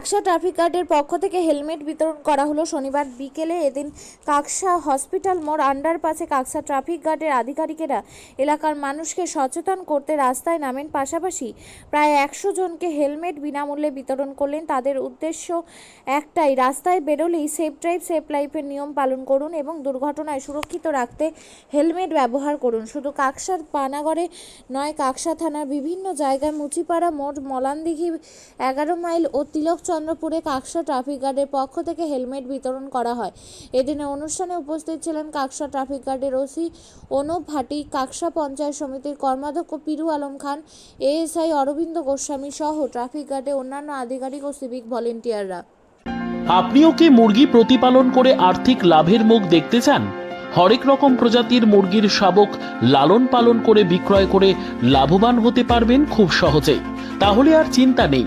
Kaksa traffic গার্ডের পক্ষ থেকে হেলমেট বিতরণ করা হলো। শনিবার বিকেলে এদিন কাকসা হসপিটাল মোড় আন্ডারপাসে কাকসা ট্রাফিক গার্ডের আধিকারিকেরা এলাকার মানুষকে সচেতন করতে রাস্তায় নামেন। পাশাপাশি প্রায় একশো জনকে হেলমেট বিনামূল্যে বিতরণ করলেন। তাদের উদ্দেশ্য একটাই, রাস্তায় বেরোলেই সেফ ড্রাইভ, সেফ লাইফের নিয়ম পালন করুন এবং দুর্ঘটনায় সুরক্ষিত রাখতে হেলমেট ব্যবহার করুন। শুধু কাকসার পানাগড়ে নয়, কাকসা থানার বিভিন্ন জায়গায় মুচিপাড়া মোড়, মলানদিঘি এগারো মাইল ও তিলকচন্দ্রপুরে কাকসা ট্রাফিক গার্ডের পক্ষ থেকে হেলমেট বিতরণ করা হয়। এদিনে অনুষ্ঠানে উপস্থিত ছিলেন কাকসা ট্রাফিক গার্ডের ওসি অনুপ ভাটি, কাকসা পঞ্চায়েত সমিতির কর্মাধ্যক্ষ পিরু আলম খান, এএসআই অরবিন্দ গোস্বামী সহ ট্রাফিক গার্ডে অন্যান্য আধিকারিক ও সিভিক ভলেন্টিয়াররা। আপনিও কি মুরগি প্রতিপালন করে আর্থিক লাভের মুখ দেখতে চান? হরেক রকম প্রজাতির মুরগির শাবক লালন পালন করে বিক্রয় করে লাভবান হতে পারবেন খুব সহজেই। তাহলে আর চিন্তা নেই।